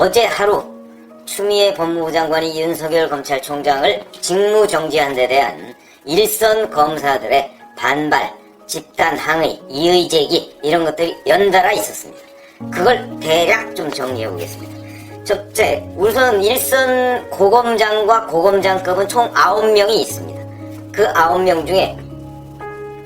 어제 하루 추미애 법무부 장관이 윤석열 검찰총장을 직무정지한 데 대한 일선 검사들의 반발, 집단 항의, 이의 제기 이런 것들이 연달아 있었습니다. 그걸 대략 좀 정리해 보겠습니다. 첫째, 우선 일선 고검장과 고검장급은 총 9명이 있습니다. 그 9명 중에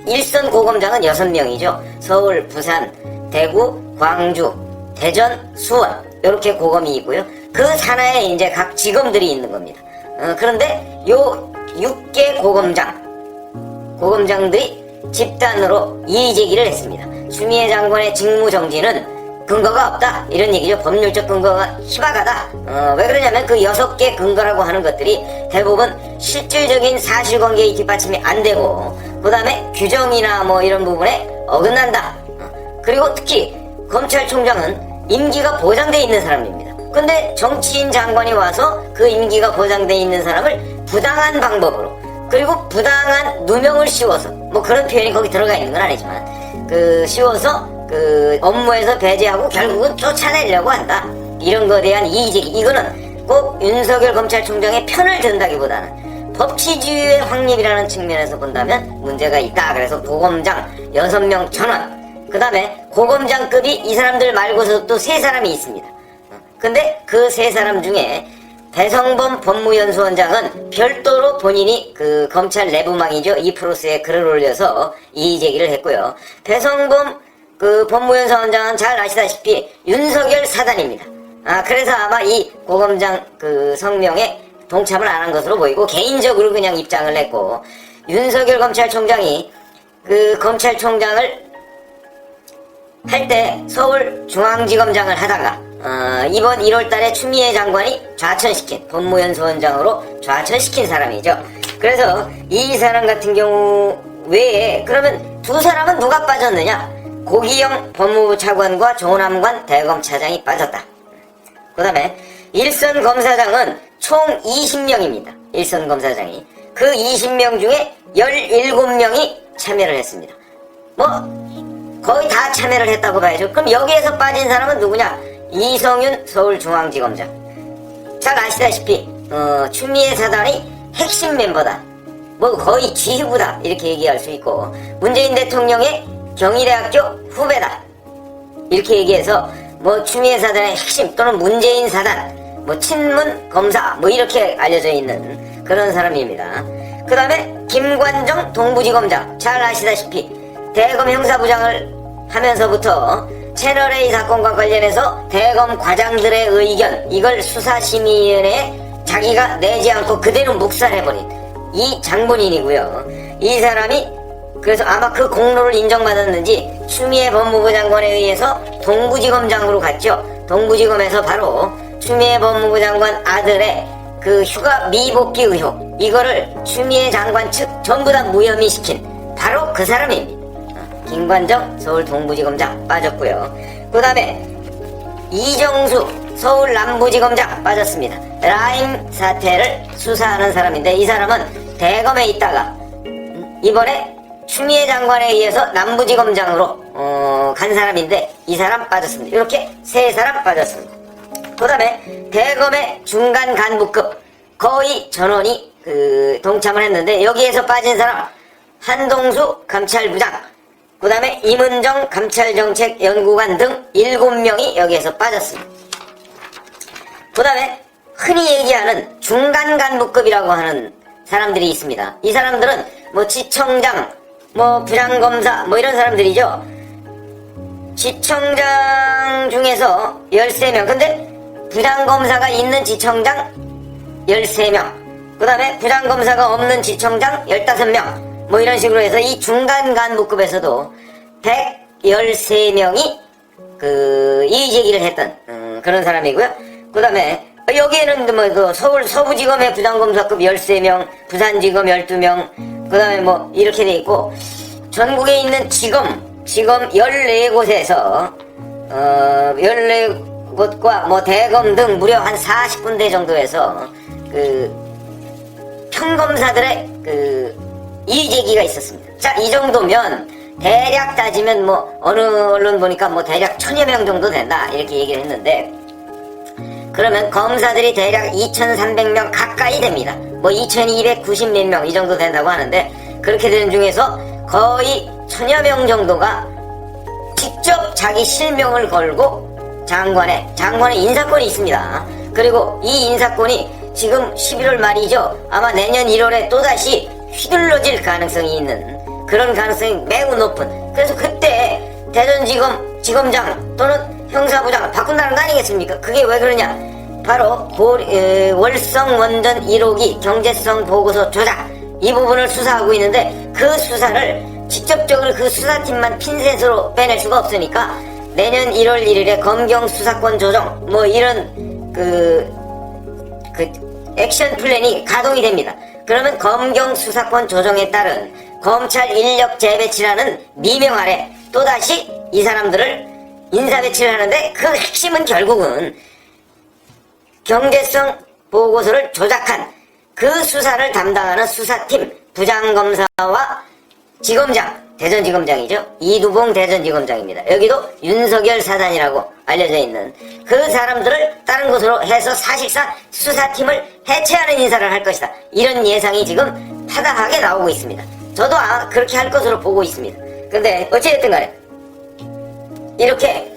일선 고검장은 6명이죠. 서울, 부산, 대구, 광주, 대전, 수원 이렇게 고검이 있고요. 그 산하에 이제 각 지검들이 있는 겁니다. 어, 그런데 요 6개 고검장 고검장들이 집단으로 이의 제기를 했습니다. 추미애 장관의 직무 정지는 근거가 없다 이런 얘기죠. 법률적 근거가 희박하다. 어, 왜 그러냐면 그 여섯 개 근거라고 하는 것들이 대부분 실질적인 사실관계의 뒷받침이 안 되고 그 다음에 규정이나 뭐 이런 부분에 어긋난다. 어, 그리고 특히 검찰총장은 임기가 보장돼 있는 사람입니다. 근데 정치인 장관이 와서 그 임기가 보장돼 있는 사람을 부당한 방법으로 그리고 부당한 누명을 씌워서 뭐 그런 표현이 거기 들어가 있는 건 아니지만 그 씌워서 그 업무에서 배제하고 결국은 쫓아내려고 한다. 이런 거에 대한 이의제기. 이거는 꼭 윤석열 검찰총장의 편을 든다기보다는 법치주의의 확립이라는 측면에서 본다면 문제가 있다. 그래서 고검장 6명 전원 그 다음에 고검장급이 이 사람들 말고서 또세 사람이 있습니다 근데 그 세 사람 중에 배성범 법무연수원장은 별도로 본인이 그 검찰 내부망이죠. 이 프로스에 글을 올려서 이의 제기를 했고요. 배성범 그 법무연수원장은 잘 아시다시피 윤석열 사단입니다. 아 그래서 아마 이 고검장 그 성명에 동참을 안 한 것으로 보이고 개인적으로 그냥 입장을 냈고 윤석열 검찰총장이 그 검찰총장을 할때 서울중앙지검장을 하다가 어, 이번 1월달에 추미애 장관이 좌천시킨 법무연수원장으로 좌천시킨 사람이죠. 그래서 이 사람 같은 경우 외에 그러면 두 사람은 누가 빠졌느냐? 고기영 법무부 차관과 조남관 대검차장이 빠졌다. 그 다음에 일선 검사장은 총 20명입니다. 일선 검사장이. 그 20명 중에 17명이 참여를 했습니다. 뭐 거의 다 참여를 했다고 봐야죠. 그럼 여기에서 빠진 사람은 누구냐? 이성윤 서울중앙지검장. 잘 아시다시피 어, 추미애 사단의 핵심 멤버다. 뭐 거의 지휘부다 이렇게 얘기할 수 있고 문재인 대통령의 경희대학교 후배다 이렇게 얘기해서 뭐 추미애 사단의 핵심 또는 문재인 사단 뭐 친문 검사 뭐 이렇게 알려져 있는 그런 사람입니다. 그 다음에 김관정 동부지검장 잘 아시다시피 대검 형사부장을 하면서부터 채널A 사건과 관련해서 대검 과장들의 의견 이걸 수사심의위원회에 자기가 내지 않고 그대로 묵살해버린 이 장본인이고요. 이 사람이 그래서 아마 그 공로를 인정받았는지 추미애 법무부 장관에 의해서 동부지검장으로 갔죠. 동부지검에서 바로 추미애 법무부 장관 아들의 그 휴가 미복귀 의혹 이거를 추미애 장관 측 전부 다 무혐의 시킨 바로 그 사람입니다. 김관정 서울 동부지검장 빠졌고요. 그 다음에 이정수 서울 남부지검장 빠졌습니다. 라임 사태를 수사하는 사람인데 이 사람은 대검에 있다가 이번에 추미애 장관에 의해서 남부지검장으로 어, 간 사람인데 이 사람 빠졌습니다. 이렇게 세 사람 빠졌습니다. 그 다음에 대검의 중간 간부급 거의 전원이 그 동참을 했는데 여기에서 빠진 사람 한동수 감찰부장 그 다음에 임은정 감찰정책연구관 등 7명이 여기에서 빠졌습니다. 그 다음에 흔히 얘기하는 중간 간부급이라고 하는 사람들이 있습니다. 이 사람들은 뭐 지청장, 뭐 부장검사 뭐 이런 사람들이죠. 지청장 중에서 13명. 근데 부장검사가 있는 지청장 13명. 그 다음에 부장검사가 없는 지청장 15명. 뭐 이런 식으로 해서 이 중간 간부급에서도 113명이 그 이의제기를 했던 음, 그런 사람이고요. 그 다음에 여기에는 뭐그 서울 서부지검의 부장검사급 13명, 부산지검 12명, 그 다음에 뭐 이렇게 돼 있고 전국에 있는 지검, 지검 14곳에서 어 14곳과 뭐 대검 등 무려 한 40군데 정도에서 그 평검사들의 그 이의제기가 있었습니다. 자, 이 정도면 대략 따지면 뭐 어느 언론 보니까 뭐 대략 천여 명 정도 된다 이렇게 얘기를 했는데 그러면 검사들이 대략 2,300명 가까이 됩니다. 뭐 2,290 몇 명 이 정도 된다고 하는데 그렇게 되는 중에서 거의 천여 명 정도가 직접 자기 실명을 걸고 장관의 장관의 인사권이 있습니다. 그리고 이 인사권이 지금 11월 말이죠. 아마 내년 1월에 또다시 휘둘러질 가능성이 있는 그런 가능성이 매우 높은. 그래서 그때 대전지검 지검장 또는 형사부장 바꾼다는 거 아니겠습니까? 그게 왜 그러냐? 바로 고- 에, 월성 원전 1호기 경제성 보고서 조작 이 부분을 수사하고 있는데 그 수사를 직접적으로 그 수사팀만 핀셋으로 빼낼 수가 없으니까 내년 1월 1일에 검경 수사권 조정 뭐 이런 그, 그 액션 플랜이 가동이 됩니다. 그러면 검경 수사권 조정에 따른 검찰 인력 재배치라는 미명 아래 또다시 이 사람들을 인사 배치를 하는데 그 핵심은 결국은 경제성 보고서를 조작한 그 수사를 담당하는 수사팀 부장검사와 지검장 대전지검장이죠. 이두봉 대전지검장입니다. 여기도 윤석열 사단이라고 알려져 있는 그 사람들을 다른 곳으로 해서 사실상 수사팀을 해체하는 인사를 할 것이다. 이런 예상이 지금 파다하게 나오고 있습니다. 저도 아 그렇게 할 것으로 보고 있습니다. 근데 어찌됐든 간에 이렇게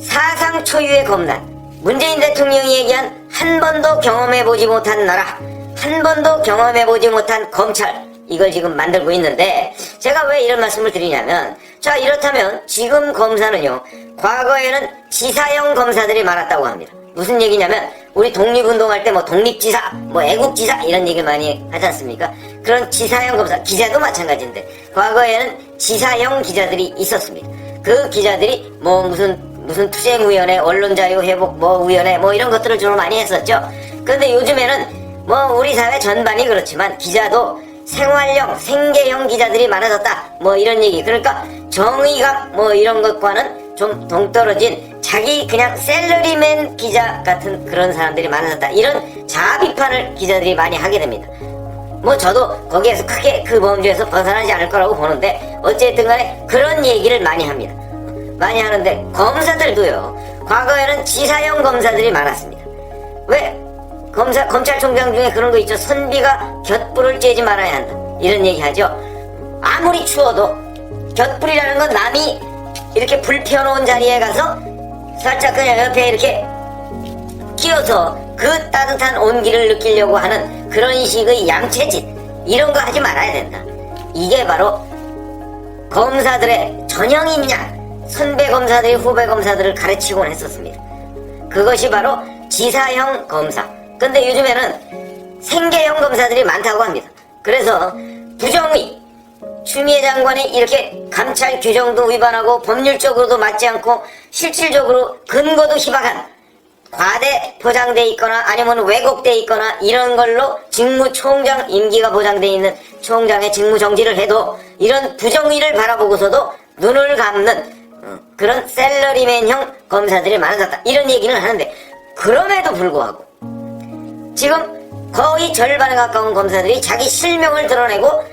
사상 초유의 검난 문재인 대통령이 얘기한 한 번도 경험해보지 못한 나라 한 번도 경험해보지 못한 검찰 이걸 지금 만들고 있는데 제가 왜 이런 말씀을 드리냐면 자 이렇다면 지금 검사는요 과거에는 지사형 검사들이 많았다고 합니다. 무슨 얘기냐면 우리 독립운동할 때 뭐 독립지사 뭐 애국지사 이런 얘기를 많이 하지 않습니까? 그런 지사형 검사 기자도 마찬가지인데 과거에는 지사형 기자들이 있었습니다. 그 기자들이 뭐 무슨 무슨 투쟁위원회, 언론자유회복 뭐 위원회 뭐 이런 것들을 주로 많이 했었죠. 그런데 요즘에는 뭐 우리 사회 전반이 그렇지만 기자도 생활형, 생계형 기자들이 많아졌다. 뭐 이런 얘기. 그러니까 정의감 뭐 이런 것과는 좀 동떨어진 자기 그냥 셀러리맨 기자 같은 그런 사람들이 많아졌다. 이런 자아 비판을 기자들이 많이 하게 됩니다. 뭐 저도 거기에서 크게 그 범주에서 벗어나지 않을 거라고 보는데 어쨌든 간에 그런 얘기를 많이 합니다. 많이 하는데 검사들도요. 과거에는 지사형 검사들이 많았습니다. 왜? 검사 검찰총장 중에 그런 거 있죠. 선비가 곁불을 쬐지 말아야 한다. 이런 얘기 하죠. 아무리 추워도 곁불이라는 건 남이 이렇게 불 펴놓은 자리에 가서 살짝 그냥 옆에 이렇게 끼어서 그 따뜻한 온기를 느끼려고 하는 그런 식의 양체짓 이런 거 하지 말아야 된다. 이게 바로 검사들의 전형이냐 선배 검사들이 후배 검사들을 가르치곤 했었습니다. 그것이 바로 지사형 검사. 근데 요즘에는 생계형 검사들이 많다고 합니다. 그래서 부정의 추미애 장관이 이렇게 감찰 규정도 위반하고 법률적으로도 맞지 않고 실질적으로 근거도 희박한 과대 포장돼 있거나 아니면 왜곡돼 있거나 이런 걸로 직무총장 임기가 보장돼 있는 총장의 직무 정지를 해도 이런 부정의를 바라보고서도 눈을 감는 어, 그런 셀러리맨형 검사들이 많아졌다 이런 얘기는 하는데 그럼에도 불구하고 지금 거의 절반에 가까운 검사들이 자기 실명을 드러내고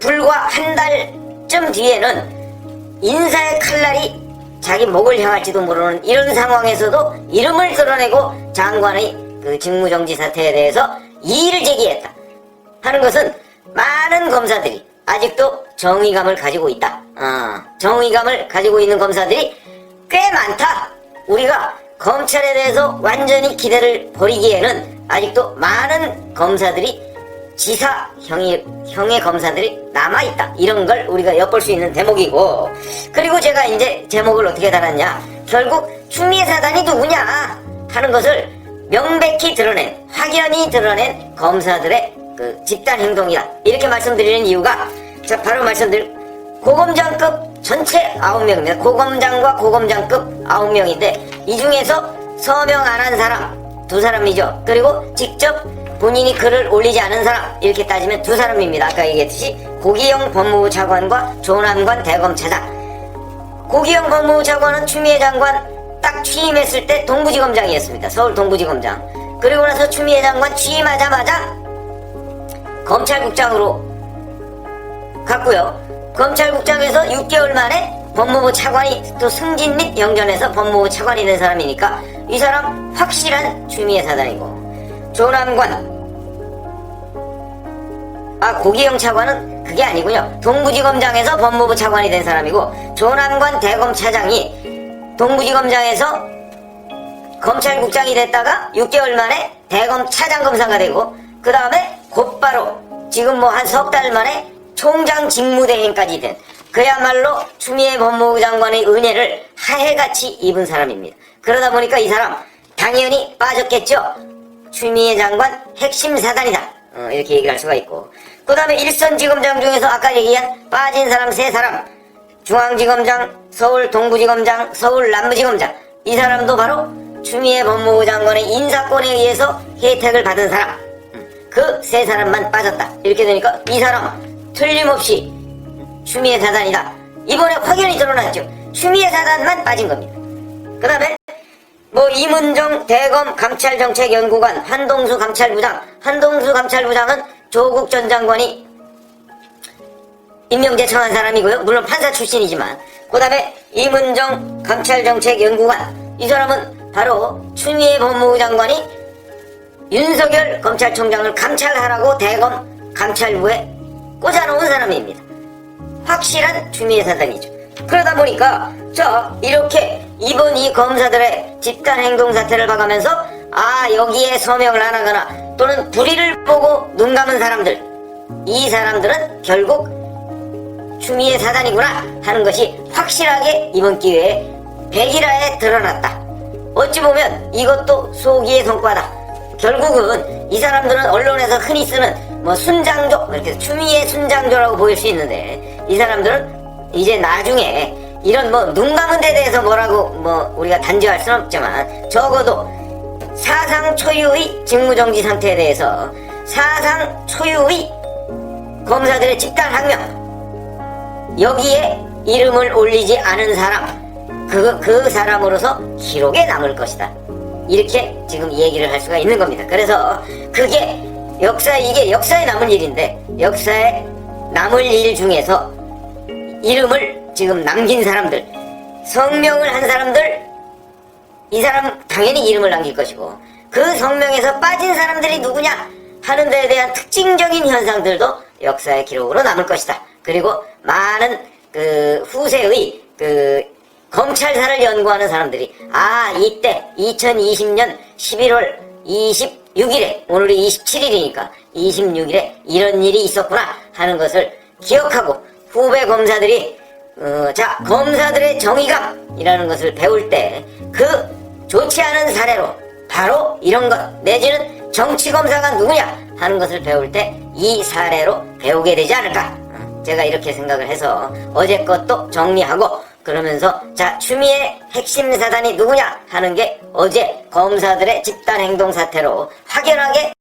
불과 한 달쯤 뒤에는 인사의 칼날이 자기 목을 향할지도 모르는 이런 상황에서도 이름을 드러내고 장관의 그 직무정지 사태에 대해서 이의를 제기했다 하는 것은 많은 검사들이 아직도 정의감을 가지고 있다. 아, 정의감을 가지고 있는 검사들이 꽤 많다. 우리가 검찰에 대해서 완전히 기대를 버리기에는 아직도 많은 검사들이 지사 형의 형의 검사들이 남아있다. 이런 걸 우리가 엿볼 수 있는 대목이고. 그리고 제가 이제 제목을 어떻게 달았냐. 결국 추미애 사단이 누구냐 하는 것을 명백히 드러낸, 확연히 드러낸 검사들의 그 집단 행동이다. 이렇게 말씀드리는 이유가 자 바로 말씀드릴 고검장급 전체 9명입니다. 고검장과 고검장급 9명인데 이 중에서 서명 안 한 사람 두 사람이죠. 그리고 직접 본인이 글을 올리지 않은 사람 이렇게 따지면 두 사람입니다. 아까 얘기했듯이 고기영 법무부 차관과 조남관 대검차장 고기영 법무부 차관은 추미애 장관 딱 취임했을 때 동부지검장이었습니다. 서울 동부지검장. 그리고 나서 추미애 장관 취임하자마자 검찰국장으로 갔고요. 검찰국장에서 6개월 만에 법무부 차관이 또 승진 및 영전에서 법무부 차관이 된 사람이니까 이 사람 확실한 추미애 사단이고 조남관 아 고기영 차관은 그게 아니군요. 동부지검장에서 법무부 차관이 된 사람이고 조남관 대검 차장이 동부지검장에서 검찰국장이 됐다가 6개월 만에 대검 차장검사가 되고 그 다음에 곧바로 지금 뭐 한 석 달 만에 총장 직무대행까지 된 그야말로 추미애 법무부 장관의 은혜를 하해같이 입은 사람입니다. 그러다 보니까 이 사람 당연히 빠졌겠죠. 추미애 장관 핵심 사단이다. 어, 이렇게 얘기를 할 수가 있고. 그 다음에 일선지검장 중에서 아까 얘기한 빠진 사람 세 사람. 중앙지검장, 서울 동부지검장, 서울 남부지검장. 이 사람도 바로 추미애 법무부 장관의 인사권에 의해서 혜택을 받은 사람. 그 세 사람만 빠졌다. 이렇게 되니까 이 사람 틀림없이 추미애 사단이다. 이번에 확연히 드러났죠. 추미애 사단만 빠진 겁니다. 그 다음에 뭐 이문정 대검 감찰정책연구관 한동수 감찰부장 한동수 감찰부장은 조국 전 장관이 임명 제 청한 사람이고요. 물론 판사 출신이지만 그 다음에 이문정 감찰정책연구관 이 사람은 바로 추미애 법무부 장관이 윤석열 검찰총장을 감찰하라고 대검 감찰부에 꽂아놓은 사람입니다. 확실한 추미애 사단이죠. 그러다 보니까 자 이렇게 이번 이 검사들의 집단 행동 사태를 봐가면서 아 여기에 서명을 안 하거나 또는 불의를 보고 눈 감은 사람들 이 사람들은 결국 추미애 사단이구나 하는 것이 확실하게 이번 기회에 백일화에 드러났다. 어찌 보면 이것도 소기의 성과다. 결국은 이 사람들은 언론에서 흔히 쓰는 뭐 순장조 이렇게 추미애 순장조라고 보일 수 있는데 이 사람들은 이제 나중에 이런 뭐 눈 감은 데 대해서 뭐라고 뭐 우리가 단죄할 수는 없지만 적어도 사상 초유의 직무정지 상태에 대해서 사상 초유의 검사들의 집단 항명 여기에 이름을 올리지 않은 사람, 그, 그 사람으로서 기록에 남을 것이다. 이렇게 지금 얘기를 할 수가 있는 겁니다. 그래서 그게 역사, 이게 역사에 남을 일인데, 역사에 남을 일 중에서 이름을 지금 남긴 사람들, 성명을 한 사람들, 이 사람 당연히 이름을 남길 것이고, 그 성명에서 빠진 사람들이 누구냐 하는 데에 대한 특징적인 현상들도 역사의 기록으로 남을 것이다. 그리고 많은 그 후세의 그 검찰사를 연구하는 사람들이 아 이때 2020년 11월 26일에 오늘이 27일이니까 26일에 이런 일이 있었구나 하는 것을 기억하고 후배 검사들이 어, 자 검사들의 정의감이라는 것을 배울 때 그 좋지 않은 사례로 바로 이런 것 내지는 정치 검사가 누구냐 하는 것을 배울 때 이 사례로 배우게 되지 않을까? 어, 제가 이렇게 생각을 해서 어제 것도 정리하고 그러면서 자 추미애 핵심 사단이 누구냐 하는 게 어제 검사들의 집단 행동 사태로 확연하게